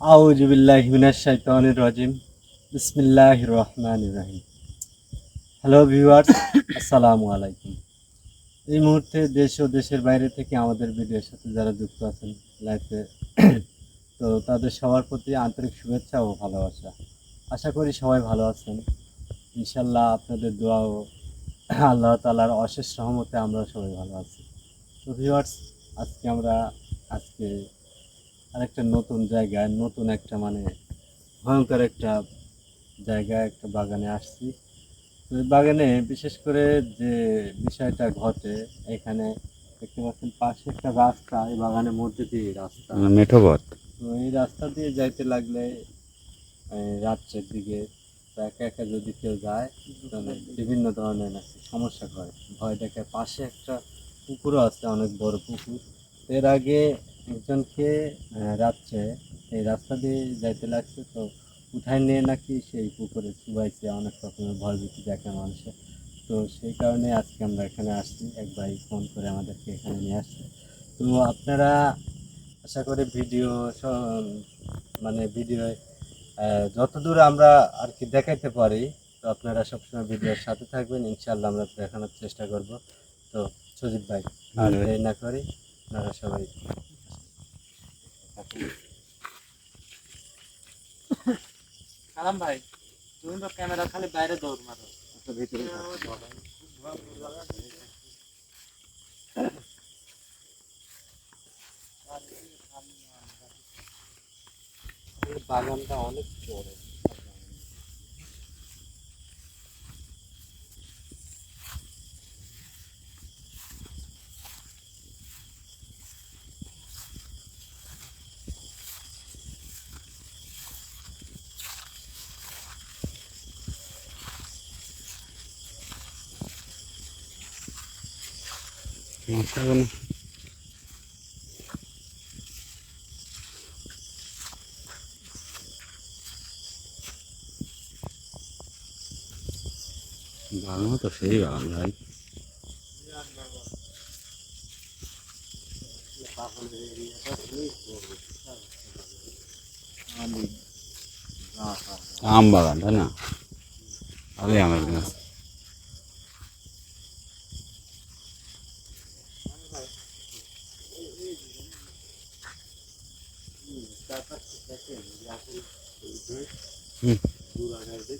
আউজুবিল্লাহ মিনাশ শাইতানির রাজিম। বিসমিল্লাহির রহমানির রহিম। হ্যালো ভিউয়ার্স আসসালামু আলাইকুম। এই মুহূর্তে দেশ ও দেশের বাইরে থেকে আমাদের ভিডিওর সাথে যারা যুক্ত আছেন লাইফে তো তাদের সবার প্রতি আন্তরিক শুভেচ্ছা ও ভালোবাসা। আশা করি সবাই ভালো আছেন। ইনশাল্লাহ আপনাদের দোয়া ও আল্লাহ তালার অশেষ সহমতে আমরা সবাই ভালো আছি। তো ভিউয়ার্স আজকে আমরা, আজকে আরেকটা নতুন জায়গায় নতুন একটা মানে ভয়ঙ্কর একটা জায়গায় একটা বাগানে আসছি। তো বাগানে বিশেষ করে যে বিষয়টা ঘটে এখানে দেখতে পাচ্ছেন পাশে একটা রাস্তা এই বাগানের মধ্যে দিয়ে রাস্তা। মেঠো পথ। তো এই রাস্তা দিয়ে যাইতে লাগলে রাত্রের দিকে একা একা যদি কেউ যায় তাহলে বিভিন্ন ধরনের নাকি সমস্যা করে। ভয় দেখে পাশে একটা পুকুরও আছে অনেক বড় পুকুর। এর আগে একজনকে রাত্রে এই রাস্তা দিয়ে যাইতে লাগছে তো উঠায় নিয়ে নাকি সেই পুকুরে চুবাইছে অনেক রকমের ভয় ভীতি দেখে মানুষের তো সেই কারণে আজকে আমরা এখানে আসছি এক ভাই ফোন করে আমাদেরকে এখানে নিয়ে আসছে। তো আপনারা আশা করি ভিডিও মানে ভিডিও যতদূর আমরা আর কি দেখাইতে পারি তো আপনারা সবসময় ভিডিওর সাথে থাকবেন। ইনশাল্লাহ আমরা দেখানোর চেষ্টা করব। তো সুজিত ভাই আর না করি আপনারা সবাই কালাম ভাই তুমি তো ক্যামেরা খালি বাইরে দৌড় মারো আচ্ছা, ভিতরে। বাগানটা অনেক বড় বাগান তো সেই বাগান ভাই আম বাগান তাই পাঁচটা দেখেন আমের গাছ হুম। এটা তো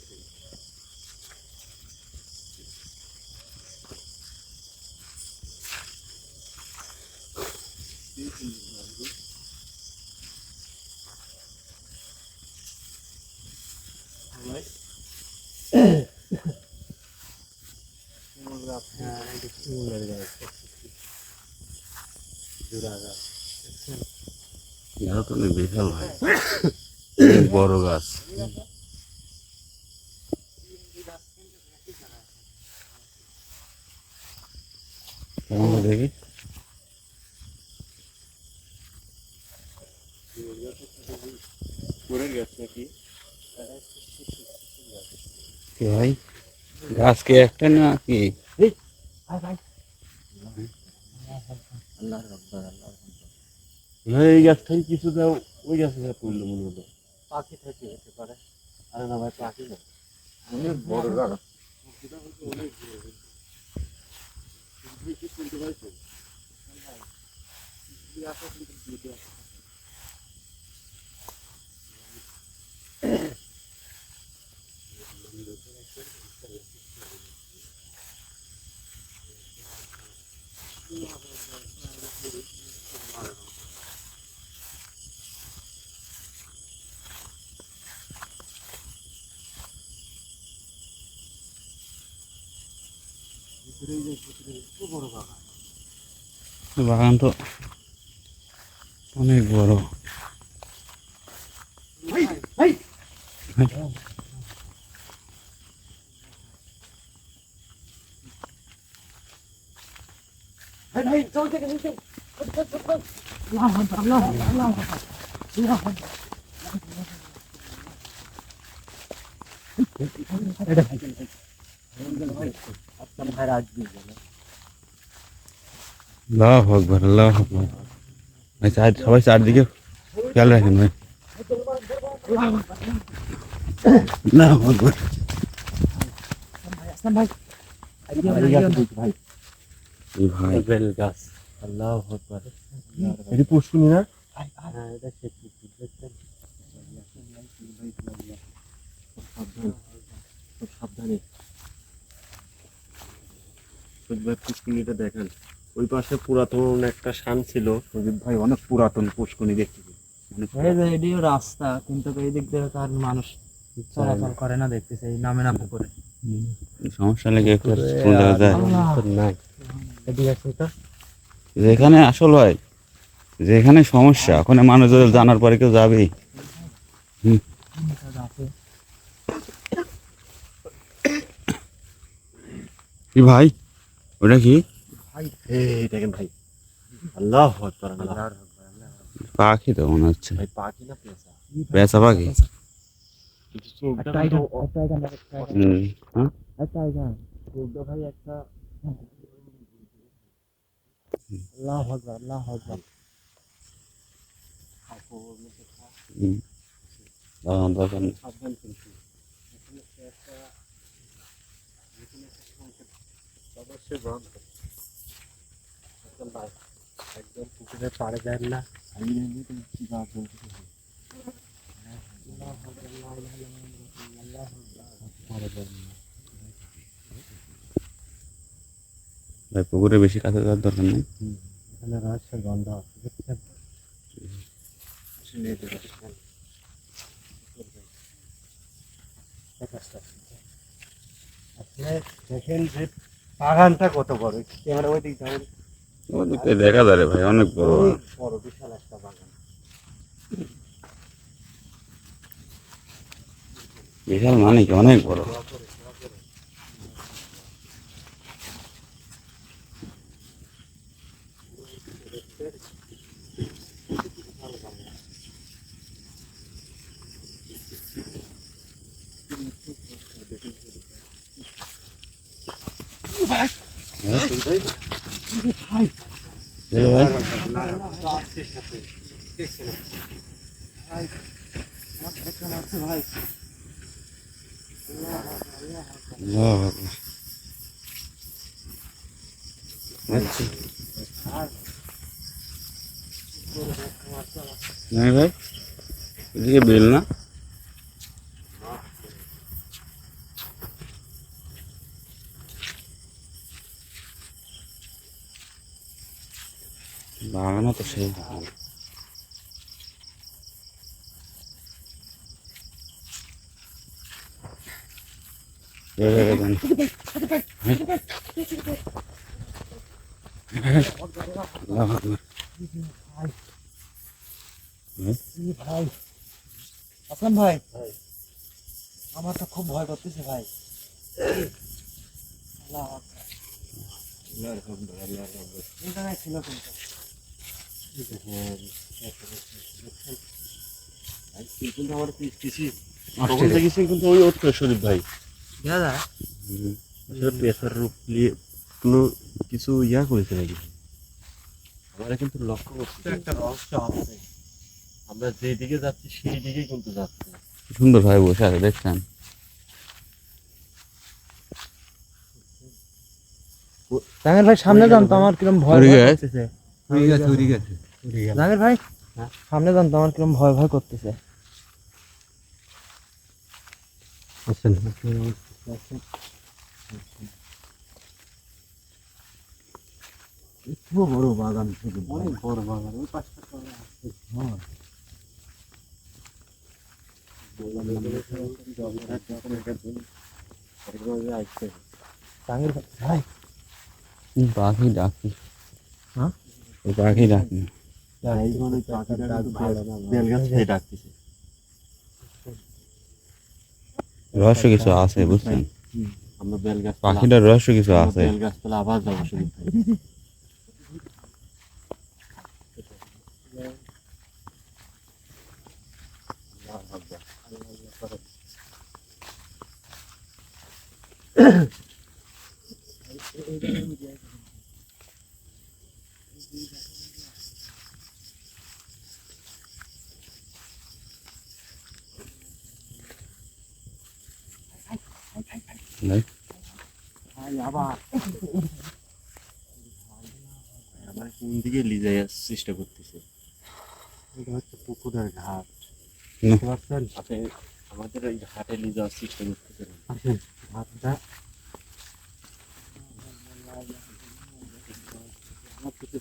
বিশাল ভাই অনেক বড় গাছ। দেখি। কি ভাই? গাছ কি একটা না কি এই গাছ থেকে কিছু ওই গাছে তুললো মনে হলো। পাখি থেকে হতে পারে। আরে না ভাই পাখি না। অনেক বড় গাছ বাগান তো অনেক বড়। আপনার ভাইয়ের আগ দিয়ে গেল আল্লাহ আকবর আল্লাহ আকবর ভাই চার সবাই চারদিকে খেয়াল রাখেন ভাই না ভগবান ভাই এই ভাই বেল গাছ আল্লাহ আকবার এটি পুষ্কুনি না হ্যাঁ এটা সে পুকুর দেখছেন খুব সাবধান খুব সাবধানে সজিব ভাই পুষ্কুনিটা দেখেন। ওই পাশে পুরাতন একটা শান ছিল। সজিব ভাই অনেক পুরাতন পুষ্কুনি দেখতে এটিও রাস্তা কিন্তু এই দিক দিয়ে তার মানুষ চলাচল করে না দেখতেছে এই নামে না পুকুরে সমস্যা লেগে নাই এদিকে যেখানে আসল হয় যেখানে সমস্যা ওখানে মানুষ জানার পরে কেউ যাবেই। ভাই? ওটা কি? দেখেন ভাই। আল্লাহ পাখি তো মনে হচ্ছে। ভাই পাখি না পেঁচা? পাখি? হ্যাঁ? ভাই একটা। আল্লাহ আকবার আল্লাহ আকবার। দাঁড়ান, দাঁড়ান। সাবধান কিন্তু এখানে সে একটা এখানে একটা সংকেত অবশ্যই গ্রহণ করবে একদম ভাই একদম পুকুরের পাড়ে যায় না। আমি এমনি তো কি গাছ বলতে ভাই পুকুরে বেশি কাছে যাওয়ার দরকার নেই। এখানে রহস্যের গন্ধ আছে দেখছেন? শুনে দিতে পারছেন। আপনি দেখেন যে বাগানটা কত বড়? ক্যামেরা ওই দিক যাবেন ওদিকে দেখা যায় ভাই অনেক বড়। বড় বিশাল একটা বাগান। বিশাল মানে কি? অনেক বড়। ভাই আল্লাহু আকবার। আচ্ছা। নাই ভাই এদিকে বিল না বাগানো তো সেই এভাবে দেন। আল্লাহু আকবার। ভাই আসলাম ভাই আমার তো খুব ভয় করতেছে ভাই ছিল কিন্তু কিন্তু আমার কিছু কিন্তু ওই ওর শরীফ ভাই। দেখা যায় আসলে পেশার রূপ নিয়ে কোনো কিছু ইয়া করেছে নাকি আমরা কিন্তু লক্ষ্য করছি একটা রহস্য আছে আমরা যাচ্ছি সেই দিকেই কিন্তু যাচ্ছি সুন্দর ভাই বসে আছে দেখছেন জাহাঙ্গীর ভাই সামনে যান তো আমার কিরম ভয় ভয় করতেছে। জাহাঙ্গীর ভাই? হ্যাঁ? সামনে যান তো আমার কিরম ভয় ভয় করতেছে। আছেন এত বড় বাগান শুধু অনেক বড় বাগান ওই আছে। হ্যাঁ। পাখি ডাকি। হ্যাঁ? ওই পাখি ডাকি। মানে ডাকতেছে। রহস্য কিছু আছে বুঝছেন আমরা বেলগাছ পাখিটার রহস্য কিছু আছে বেলগাছ পেলে আবার যাবো শুধু Thank you. আবার। আবার কোন দিকে চেষ্টা করতেছে? এটা হচ্ছে পুকুরের ঘাট। না। বুঝতে পারছেন? আপনি আমাদের ওই ঘাটে নিয়ে যাওয়ার চেষ্টা করতেছেন আসেন ঘাটটা আমার পিছে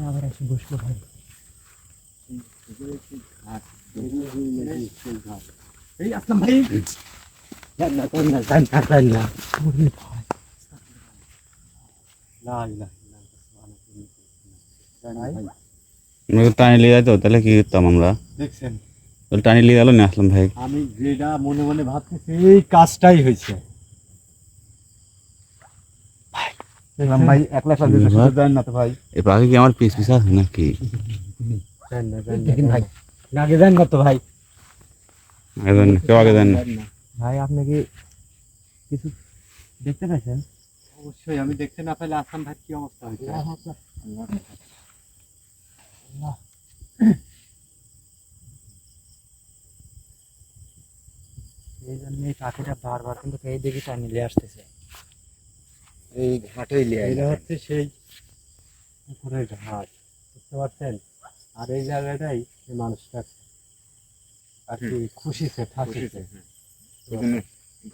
আবার এসে বসল ভাই এই আসলাম লা ইলাহা ইল্লাল্লাহ, টানি যাইতো তাহলে কি করতাম আমরা? দেখছেন? টানি লিয়ে গেল না আসলাম ভাই? আমি যেটা মনে মনে ভাবতেছি এই কাজটাই হয়েছে। দেখলাম ভাই একলা একলা যেতে না তো ভাই। এই পাখি কি আমার পিস পিস আছে নাকি? ভাই আগে ভাই। আগে কেউ আগে। ভাই আপনি কি কিছু দেখতে পাচ্ছেন অবশ্যই আমি দেখতে না পেলে আসাম ভাই কি অবস্থা হয়েছে? এই জন্য এই পাখিটা বারবার কিন্তু এই দিকে টানি নিয়ে আসতেছে। এই ঘাটেই এটা হচ্ছে সেই পুকুরের ঘাট বুঝতে পারছেন? আর এই জায়গাটাই এই মানুষটা আর কি খুশিছে ফাঁসিছে এখানে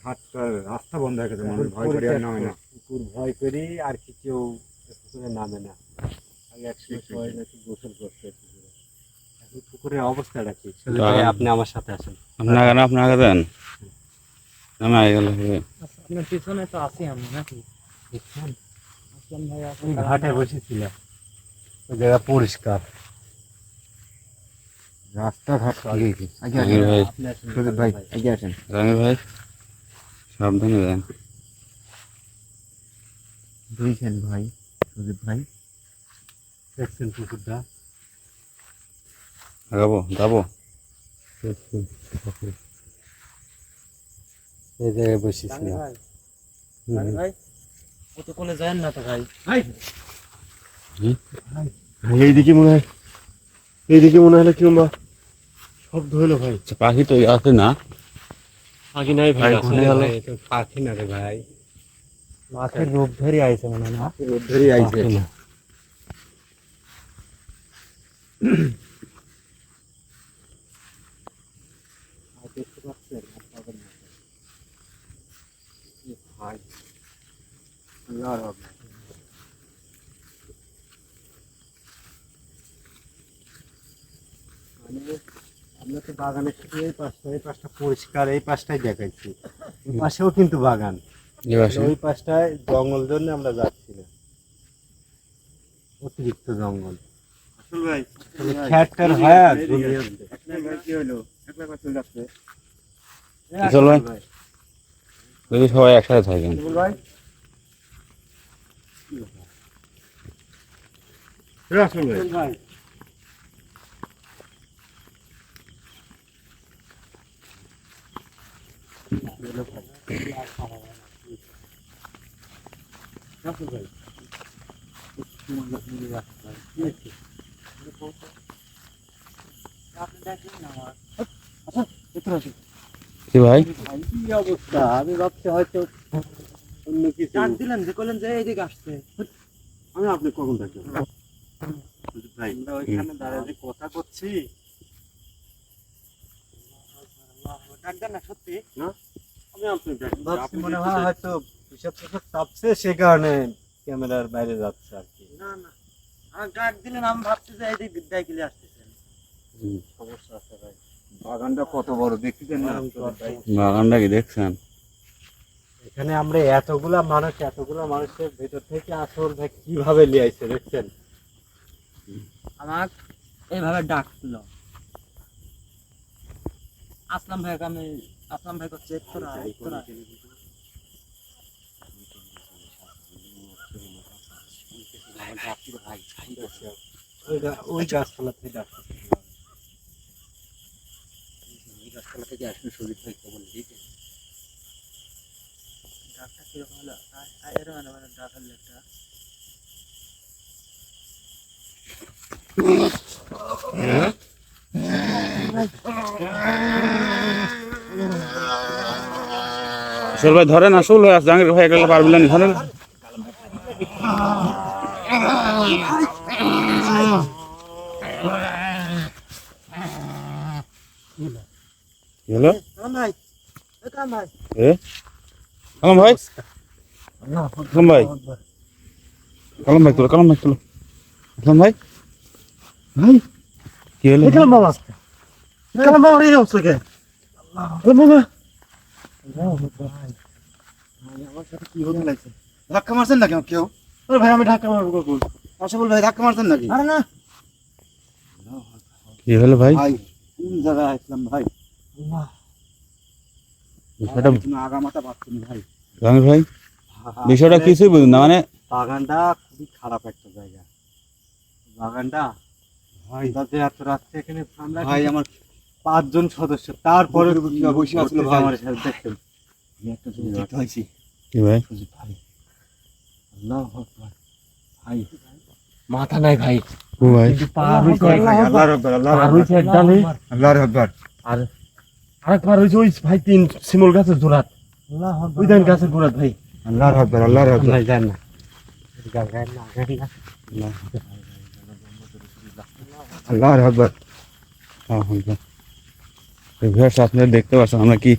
ঘাটটা রাস্তা বন্ধ হয়ে গেছে মানুষ ভয় করে আর নামে না। পুকুর ভয় করি আর কি কেউ পুকুরে নামে না। আগে একসময় সবাই নাকি গোসল করতে পুকুরের অবস্থাটা কি? আপনি আমার সাথে আসেন। আপনি আগে আপনি আগে দেন আমি আগে গেলে আপনার পিছনে তো আছি আমি নাকি? বুঝছেন আসলাম ভাই ওই ঘাটে বসেছিলাম। ওই জায়গা পরিষ্কার। রাস্তাঘাট আগে জাহাঙ্গীর ভাই। আপনি আসেন, সুদীপ ভাই এগিয়ে আসেন। জাহাঙ্গীর ভাই সাবধানে দেন দুইছেন ভাই সুদীপ ভাই। দেখছেন পুকুরটা আগাবো যাব। দেখছেন পুকুর। এই জায়গায় বসেছিলাম। ভাই। ভাই কোলে যায় না তো ভাই। এইদিকে মনে হয় এইদিকে মনে হলো কি শব্দ হলো ভাই। আচ্ছা, পাখি তো আছে না? আগে নাই ভাই পাখি না রে ভাই। মাছের রূপ ধরে আইছে মনে হয় না? ধরে আইছে না দেখতে পাচ্ছেন আপনাদের মতো। এ ভাই কি আর হবে? মানে আমরা তো বাগানের শুধু এই পাশটা এই পাশটা পরিষ্কার এই পাশটাই দেখাইছি পাশেও কিন্তু বাগান ওই পাশটায় জঙ্গল। জন্য আমরা যাচ্ছি না অতিরিক্ত জঙ্গল আসল ভাই খ্যাটটার হয় আর ভাই কি হলো? একলা কথা যাচ্ছে চল ভাই। যদি সবাই একসাথে থাকেন। ভাই? ভাই। ভাই। কি ভাই? কি অবস্থা? আমি ভাবছি হয়তো অন্য কিছু। দিলেন যে কইলেন যে এইদিকে আসছে। আমি আপনি কখন ভাই আমরা ওইখানে দাঁড়িয়ে যে কথা করছি ডাক না সত্যি? আমি আপনি ভাবছি মনে হয় হয়তো হিসাব টিসাব চাপছে সে কারণে ক্যামেরার বাইরে যাচ্ছে আর কি। না না। আর ডাক দিলেন আমি ভাবছি যে এইদিক বিদ্যায় গেলে আসতেছেন। সমস্যা আছে ভাই। বাগানটা কত বড় দেখতেছেন না? বাগানটা কি দেখছেন? এখানে আমরা এতগুলা মানুষ এতগুলা মানুষের ভেতর থেকে আসল ভাই কীভাবে নিয়ে আইছে দেখছেন? আমার এইভাবে ডাকছিল আসলাম ভাই আমি আসলাম ভাই করছে তোরা ওই গাছতলা থেকে গাছতলা থেকে সজিত ভাই দিতে ডাকটা কীরকম হলো? এর মানে ডাক হলো একটা আসল ভাই, ধরেন, আসল ভাই জাহাঙ্গীর ভাই একটা পারবিলেন ধরেন। এ? কালাম ভাই কালাম ভাই? কালাম ভাই, তুলো, কালাম ভাই, তুলো। কালাম ভাই? ভাই কি হলো? বাবা বাবা রে হচ্ছে কে বাবা আমার সাথে কি? হতে লাগছে ধাক্কা মারছেন নাকি আমার কেউ? ওরে ভাই আমি ঢাকা মারবো কখন? আশাফুল ভাই ধাক্কা মারছেন নাকি? আরে না। কি হলো ভাই? ভাই কোন জায়গায় আসলাম ভাই? বিষয়টা আগা মাথা পাচ্ছি ভাই। ভাই বিষয়টা কিছুই বুঝুন না মানে বাগানটা খুবই খারাপ একটা জায়গা। বাগানটা? ভাই। তাতে এত রাত্রে এখানে আমরা ভাই আমার পাঁচজন সদস্য। তারপরে বসে আছিল ভাই? আমার সাথে দেখতেন একটা জিনিস দেখতে কি ভাই? ভাই। আল্লাহ ভাই। মাথা নাই ভাই। ও ভাই। পার হইছে আল্লাহর আকবার আল্লাহর হইছে এক আল্লাহর আকবার। আর আরেকবার হইছে ওই ভাই তিন শিমুল গাছের জোড়াত। ওই দেন গাছের গোড়াত ভাই। আল্লাহর আকবার আল্লাহর আকবার। নাই জান না। আল্লাহর আকবার। ভিউয়ার্স আপনারা দেখতে পাচ্ছেন আমরা কি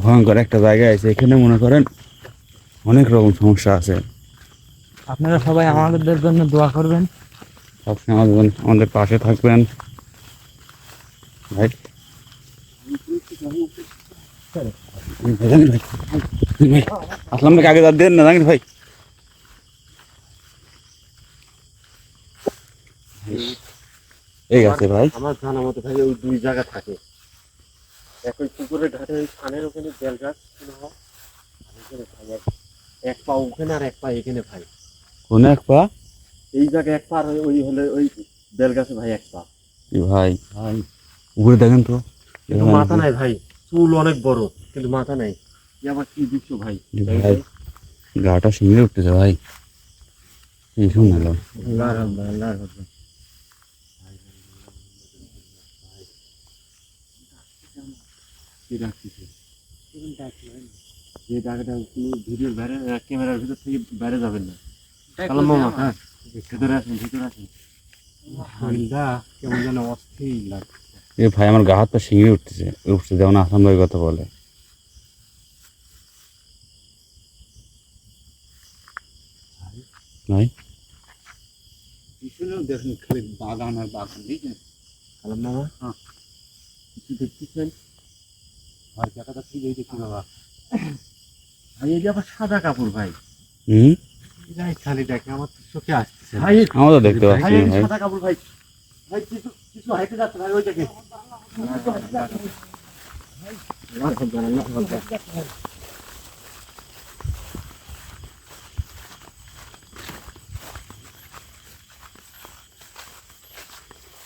ভয়ঙ্কর একটা জায়গায় আছে। এখানে মনে করেন অনেক রকম সমস্যা আছে। আপনারা সবাই আমাদের জন্য দোয়া করবেন। সবসময় আমাদের আমাদের পাশে থাকবেন। ভাই। আসলাম নাকি? আগে দেন না জানিস ভাই। এই আছে ভাই। আমার জানা মতো ভাই ওই দুই জায়গা থাকে। এক ওই পুকুরের ঘাটে ওই খানের ওখানে বেল গাছ এক- পা ওখানে আর এক পা এখানে ভাই। কোন এক পা? এই জায়গায় এক পা আর ওই হলে ওই বেল গাছে ভাই এক পা। ভাই ভাই উপরে দেখেন তো। কিন্তু মাথা নাই ভাই। চুল অনেক বড় কিন্তু মাথা নাই। আবার কি দৃশ্য ভাই? ভাই গাটা শিঙে উঠতেছে ভাই। কি শুনলাম আল্লাহর আকবার আল্লাহর আকবার কি ডাকতেছে যে ডাকাটা কোনো ভিডিওর বাইরে ক্যামেরার ভিতর থেকে বাইরে যাবেন না। কালাম মামা হ্যাঁ। ভিতরে আসেন ভিতরে আসেন। শরীরটা কেমন যেন অস্থির লাগছে। এ ভাই আমার গা হাত পা শিঙে উঠতেছে। উঠছে যেমন আসাম ভাই কথা বলে। ভাই? পিছনেও দেখুন খালি বাগান আর বাগান বুঝলেন কালাম মামা। হ্যাঁ। কিছু দেখতেছেন ভাই এই দেখি বাবা। ভাই এই যে আবার সাদা কাপড় ভাই। হুম? যাই খালি দেখে আমার তো চোখে আসতেছে। ভাই আমরা দেখতে পাচ্ছি ভাই। সাদা কাপড় ভাই। ভাই কিছু কিছু হাইটে যাচ্ছে ভাই ওই দেখে।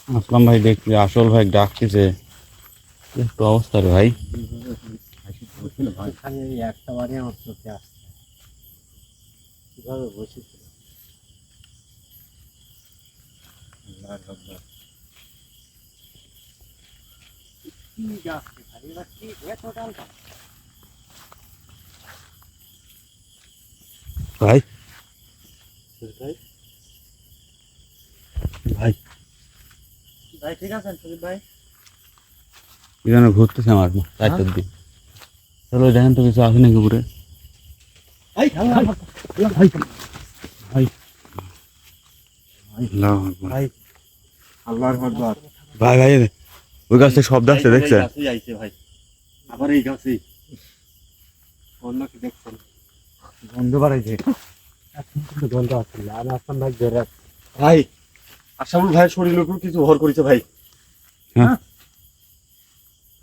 আসলাম ভাই দেখছি আসল ভাই ডাকতেছে। কি একটু অবস্থা রে ভাই একটা বারে আমার চোখে আসছে কীভাবে বসেছিল ভাই? ভাই ভাই ভাই, ঠিক আছেন সুজিত ভাই এখানে ঘুরতেছে আমার চারটার দিন চলো দেখেন তো কিছু আছে নাকি উপরে। ভাই ভাই ওই গাছ থেকে শব্দ আসছে আইছে ভাই। আবার এই গাছেই অন্য কি দেখছেন? গন্ধ বাড়াইছে। গন্ধ আসছে আমি আসলাম ভাই বেড়ে ভাই আশাবুল ভাইয়ের শরীরের উপর কিছু ভর করেছে ভাই। হ্যাঁ।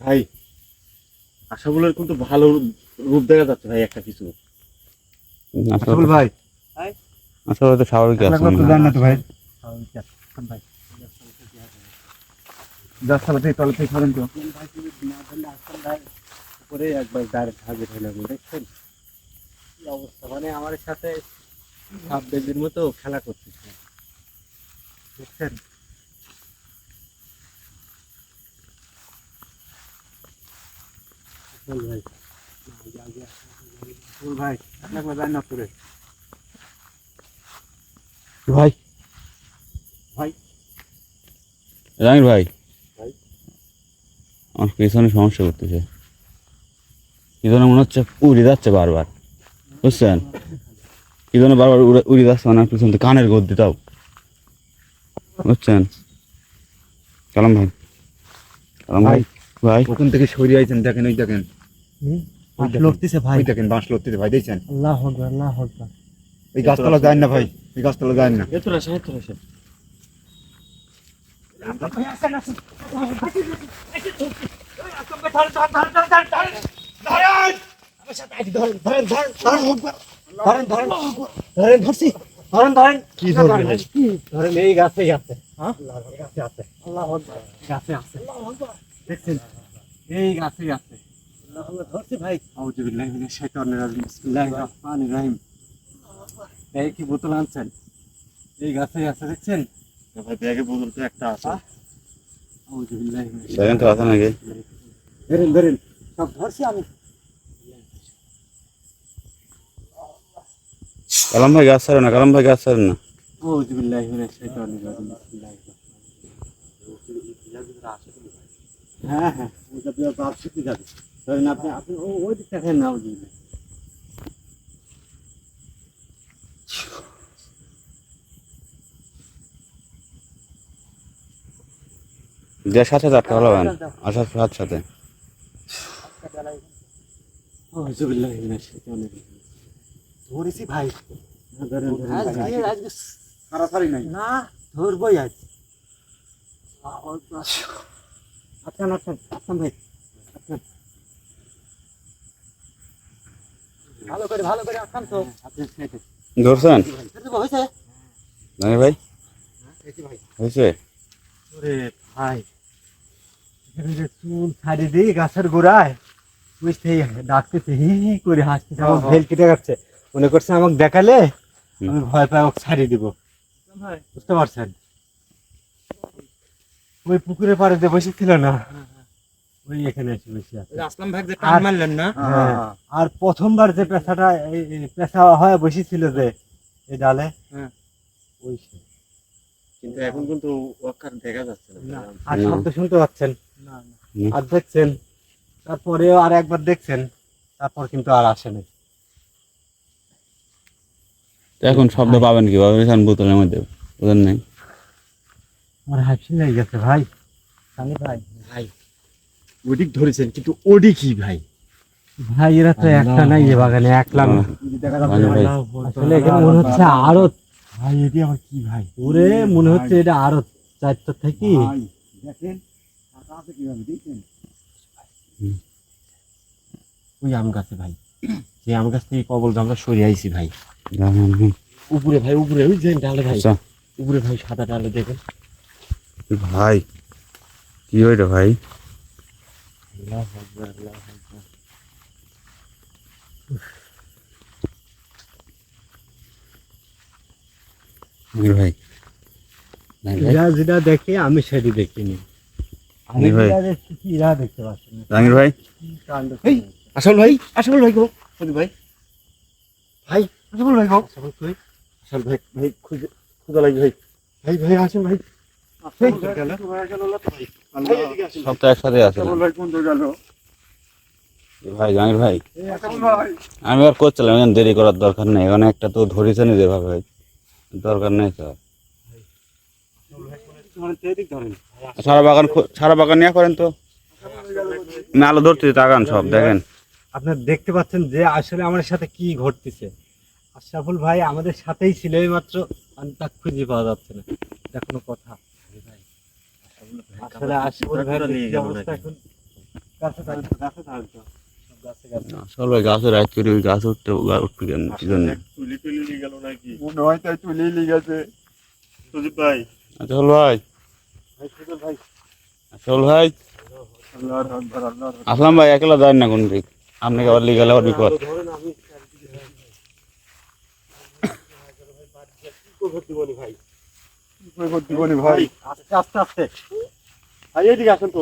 ভাই আশাবুলের কিন্তু ভালো রূপ দেখা যাচ্ছে ভাই একটা কিছু। আসলে ভাই। তো স্বাভাবিক আছে না তো ভাই। ভাই। থেকে তলা থেকে সরেন তো। উপরে একবার ডাইরেক্ট হাজির হলাম দেখছেন? কি অবস্থা? মানে আমার সাথে সাপ বেবির মতো খেলা করতেছে। দেখছেন? ভাই। ভাই। আপনাকে জানি না করে ভাই। ভাই। আমার পেছনে সমস্যা করতেছে। কি যেন মনে হচ্ছে উড়ে যাচ্ছে বারবার। বুঝছেন? কি যেন বারবার উড়ে যাচ্ছে মানে পিছন থেকে কানের গোদ দিতাও বুঝছেন? কালাম ভাই। কালাম ভাই। ভাই ওখান থেকে সরিয়ে আইছেন দেখেন ওই দেখেন। লড়তেছে ভাই। ওই দেখেন বাঁশ লড়তে ভাই দেখছেন? আল্লাহ আকবার আল্লাহ আকবার। ওই গাছতলা যায় না ভাই ওই গাছতলা যায় না। এত এত এই গাছে গাছে গাছে আছে। ধরছি ভাই। আউযুবিল্লাহি মিনাশ শাইতানির রাজিম। বিসমিল্লাহির রহমানির রহিম। এই কি বোতল আনছেন? এই গাছে আছে দেখছেন? ভাই ব্যাগে বোতল তো একটা আছে। আউযুবিল্লাহি মিনাশ দেখেন আছে নাকি? ধরেন ধরেন। সব ধরছি আমি। কালাম ভাই গাছ ছাড়ে না কালাম ভাই গাছ ছাড়ে না। আউযুবিল্লাহি মিনাশ শাইতানির রাজিম বিসমিল্লাহির হ্যাঁ হ্যাঁ ওটা দিয়ে বাপ শিখতে যাবে। ধরেন আপনি আপনি ওই দিকটা খেয়ে না আউযুবিল্লাহ দেড় সাথে আটকা হয় আসার সাথে ধরেছি ভাই। হ্যাঁ, না ধরবই আজ। আপনার আপনার আপনার ভাই। আপনার ভালো করে ভালো করে আসান তো। ধরছেন? হয়েছে। জামির ভাই? ভাই। হয়েছে? ওরে ভাই চুল ছাড়ি দিই গাছের গোড়ায় বুঝতে ডাকতেছে হি হি করে হাসতেছে আমার ভেল কেটে যাচ্ছে মনে করছে আমাকে দেখালে আমি ভয় পাই ওকে ছাড়িয়ে দিব। বুঝতে পারছেন? ওই পুকুরের পাড়ে বসেছিল না ওই এখানে এসে বসে আছে। আসলাম ভাই যে টান মারলেন না? হ্যাঁ। আর প্রথমবার যে পেশাটা পেশা হয়ে বসেছিল যে এই ডালে হ্যাঁ। ওই কিন্তু এখন কিন্তু ওয়াকার দেখা যাচ্ছে না। আর শব্দ শুনতে পাচ্ছেন? না না। আর দেখছেন? তারপরেও আর একবার দেখছেন? তারপর কিন্তু আর আসেনি এখন শব্দ পাবেন কি পাবেন বোতলের মধ্যে। নাই? আমার হাসি লেগে গেছে ভাই। সানি ভাই। ভাই। ওদিক ধরেছেন কিন্তু ওডি কি ভাই? ভাই এরা তো একটা নাই এ বাগানে। ভাই। আসলে এখানে মনে হচ্ছে আরও ভাই এটি আমার কি ভাই? ওরে মনে হচ্ছে এটা আরও চারটা থেকে। দেখেন আছে কীভাবে দেখছেন ওই আম গাছে ভাই যে আম গাছ থেকে কবল আমরা সরিয়ে আইছি ভাই। উপরে ভাই উপরে ওই যে ডালে ভাই। আচ্ছা। উপরে ভাই সাদা ডালে দেখেন। ভাই কি হইল ভাই? ভাই। ভাই। যেটা দেখে আমি সেটি দেখিনি। আমি ভাই। কি এরা দেখতে পাচ্ছি ভাই। কাণ্ড এই, আসল ভাই আসল ভাই গো। ভাই। ভাই আসল ভাই গো? আসল ভাই ভাই খুঁজে খুঁজে লাগবে ভাই। ভাই ভাই আসল ভাই। ভাই। সব তো একসাথে আছে ভাই ভাই জামির ভাই। আমি আর করছিলাম এখন দেরি করার দরকার নেই। এখন একটা তো ধরেছেন যেভাবে ভাই দরকার নেই। মানে সারা বাগান সারা বাগান নিয়ে করেন তো? আলো ধরতে তাকান সব দেখেন। আপনার দেখতে পাচ্ছেন যে আসলে আমার সাথে কি ঘটতেছে। আশরাফুল ভাই আমাদের সাথেই ছিল এই মাত্র খুঁজে পাওয়া যাচ্ছে না। এটা কোনো কথা। আসলে গাছে রাত করে ওই গাছ উঠতে উঠবে কেন কি জন্য মনে হয় তাই গেছে। ভাই। আচ্ছা হল ভাই। ভাই চল ভাই। আসলাম ভাই একলা যায় না কোন দিক। আপনাকে আবার লিগালে আবার বিপদ। ভাই? করে ভাই আস্তে আস্তে আস্তে। ভাই এদিকে আসেন তো।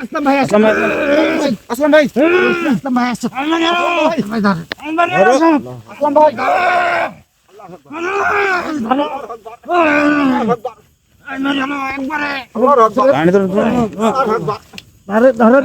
আসলাম ভাই আসলাম ভাই পানি ধরুন, ধরুন।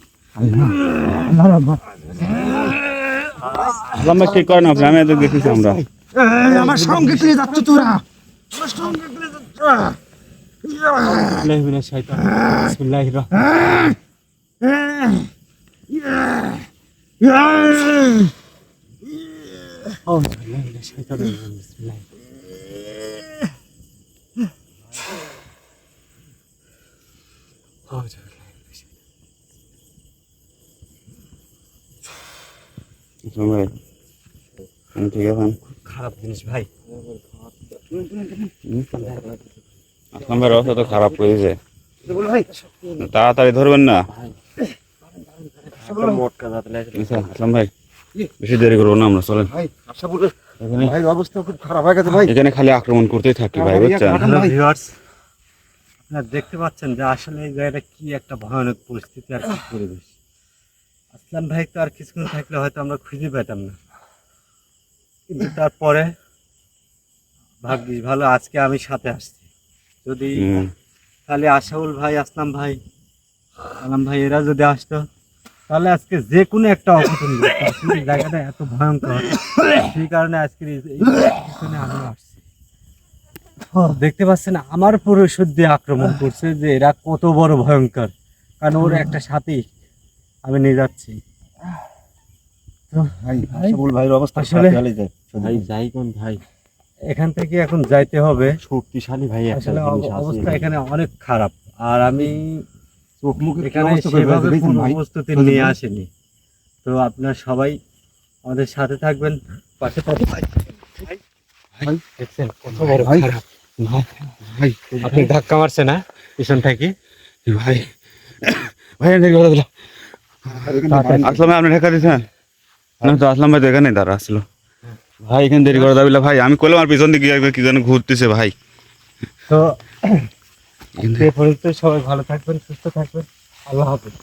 আসলাম ভাই ঠিক করে না আপনি আমি এত দেখেছি আমরা আমার সঙ্গে তুই যাচ্ছ তোরা আসলাম ভাই আমি ঠিক আছে। খারাপ জিনিস ভাই। আসলাম ভাই তো খারাপ করেছে। তাড়াতাড়ি ধরবেন না। যাতে আচ্ছা, আসলাম ভাই। বেশি দেরি করব না আমরা চলেন। ভাই অবস্থা খুব খারাপ হয়ে গেছে ভাই। এখানে খালি আক্রমণ করতেই থাকি ভাই বুঝছেন? আপনারা দেখতে পাচ্ছেন যে আসলে এই জায়গাটা কি একটা ভয়ানক পরিস্থিতি আর কি পরিবেশ। আসলাম ভাই তো আর কিছুক্ষণ থাকলে হয়তো আমরা খুঁজে পেতাম না। কিন্তু তারপরে ভাগ্যিস ভালো আজকে আমি সাথে আসছি। যদি তাহলে আশাউল ভাই আসলাম ভাই। আলাম ভাই এরা যদি আসতো তাহলে আজকে যে কোনো একটা অঘটন। জায়গাটা এত ভয়ঙ্কর। সেই কারণে আজকের পিছনে আমি আসছি। দেখতে পাচ্ছেন আমার পুরো সত্যি আক্রমণ করছে যে এরা কত বড় ভয়ঙ্কর। কারণ ওর একটা সাথী আমি নিয়ে যাচ্ছি। ভাই আশা বলে ভাইয়ের অবস্থা আসলে- খারাপ হয়ে যায় ভাই যাই। কোন ভাই? এখান থেকে এখন যাইতে হবে। শক্তিশালী ভাই অবস্থা এখানে অনেক খারাপ। আর আমি চোখ মুখে এখানে সেভাবে প্রস্তুতি নিয়ে আসেনি। তো আপনার সবাই আমাদের সাথে থাকবেন। পাশে। ভাই আপনি ধাক্কা মারছে না পিছন থেকে? ভাই। ভাই কথা দিলাম। আসলাম ভাই আপনি ঢাকা দিয়েছেন না তো আসলাম ভাই তো এখানে দাঁড়া আসলো। ভাই এখানে দেরি করে দাবিলা ভাই আমি কইলাম আর পিছন দিকে একবার কি যেন ঘুরতেছে ভাই। তো সবাই ভালো থাকবেন সুস্থ থাকবেন। আল্লাহ হাফেজ।